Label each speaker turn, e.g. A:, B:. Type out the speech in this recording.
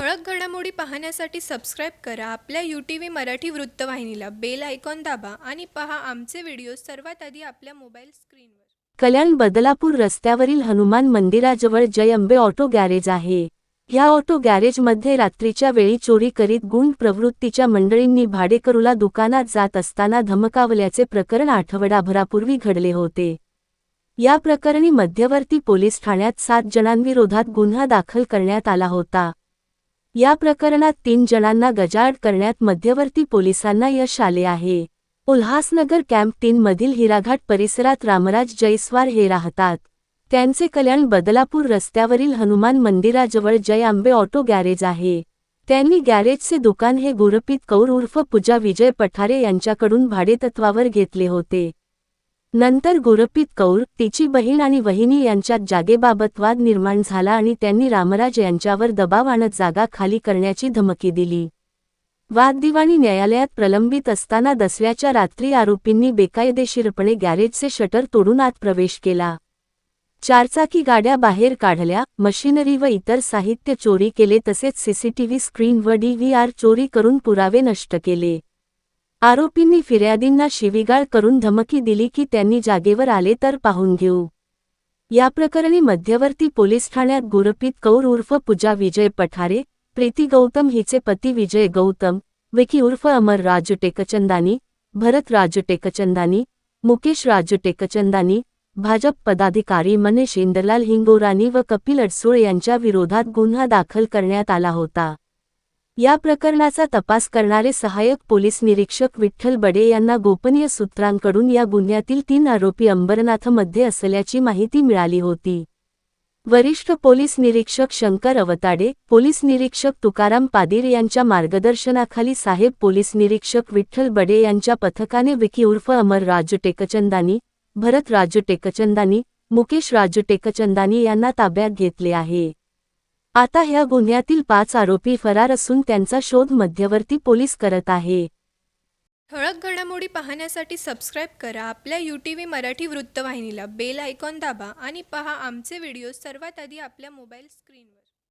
A: ठळक घडामोडी पाहण्यासाठी सबस्क्राईब करा. आपल्या यू टी व्ही मराठी वृत्तवाहिनीला बेल आयकॉन दाबा आणि पहा आमचे व्हिडिओ सर्वात आधी आपल्या मोबाईल स्क्रीनवर
B: कल्याण बदलापूर रस्त्यावरील हनुमान मंदिराजवळ जय अंबे ऑटो गॅरेज आहे. या ऑटो गॅरेजमध्ये रात्रीच्या वेळी चोरी करीत गुंड प्रवृत्तीच्या मंडळींनी भाडेकरूला दुकानात जात असताना धमकावल्याचे प्रकरण आठवडाभरापूर्वी घडले होते. या प्रकरणी मध्यवर्ती पोलीस ठाण्यात सात जणांविरोधात गुन्हा दाखल करण्यात आला होता. या प्रकरणात तीन जणांना गजाआड करण्यात मध्यवर्ती पोलिसांना यश आले आहे. उल्हासनगर कॅम्प तीनमधील हिराघाट परिसरात रामराज जयस्वार हे राहतात. त्यांचे कल्याण बदलापूर रस्त्यावरील हनुमान मंदिराजवळ जय आंबे ऑटो गॅरेज आहे. त्यांनी गॅरेजचे दुकान हे गुरपीत कौर उर्फ पूजा विजय पठारे यांच्याकडून भाडेतत्वावर घेतले होते. नंतर गुरपीत कौर तिची बहीण आणि वहिनी यांच्यात जागेबाबत वाद निर्माण झाला आणि त्यांनी रामराज यांच्यावर दबाव आणत जागा खाली करण्याची धमकी दिली. वाददिवाणी न्यायालयात प्रलंबित असताना दसऱ्याच्या रात्री आरोपींनी बेकायदेशीरपणे गॅरेजचे शटर तोडून आत प्रवेश केला. चारचाकी गाड्या बाहेर काढल्या मशिनरी व इतर साहित्य चोरी केले तसेच सीसीटीव्ही स्क्रीन व डीव्हीआर चोरी करून पुरावे नष्ट केले. आरोपींनी फिर्यादींना शिवीगाळ करून धमकी दिली की त्यांनी जागेवर आले तर पाहून घेऊ. या प्रकरणी मध्यवर्ती पोलीस ठाण्यात गुरपीत कौर उर्फ पूजा विजय पठारे प्रीती गौतम हिचे पती विजय गौतम विकी उर्फ अमर राजू टेकचंदानी भरत राजू टेकचंदानी मुकेश राजू टेकचंदानी भाजप पदाधिकारी मनीष इंदरलाल हिंगोरानी व कपिल अडसूळ यांच्या विरोधात गुन्हा दाखल करण्यात आला होता. या प्रकरणाचा तपास करणारे सहायक पोलीस निरीक्षक विठ्ठल बडे यांना गोपनीय सूत्रांकडून या गुन्ह्यातील तीन आरोपी अंबरनाथमध्ये असल्याची माहिती मिळाली होती. वरिष्ठ पोलीस निरीक्षक शंकर अवताडे पोलीस निरीक्षक तुकाराम पादीर यांच्या मार्गदर्शनाखाली साहेब पोलीस निरीक्षक विठ्ठल बडे यांच्या पथकाने विकी उर्फ अमर राजू टेकचंदानी भरत राजू टेकचंदानी मुकेश राजू टेकचंदानी यांना ताब्यात घेतले आहे. आता ह्या गुन्ह्यातील पाच आरोपी फरार असून त्यांचा शोध मध्यवर्ती पोलीस करत आहे.
A: ठळक घडामोडी पाहण्यासाठी सबस्क्राईब करा. आपल्या यू टी व्ही मराठी वृत्तवाहिनीला बेल आयकॉन दाबा आणि पहा आमचे व्हिडिओ सर्वात आधी आपल्या मोबाईल स्क्रीनवर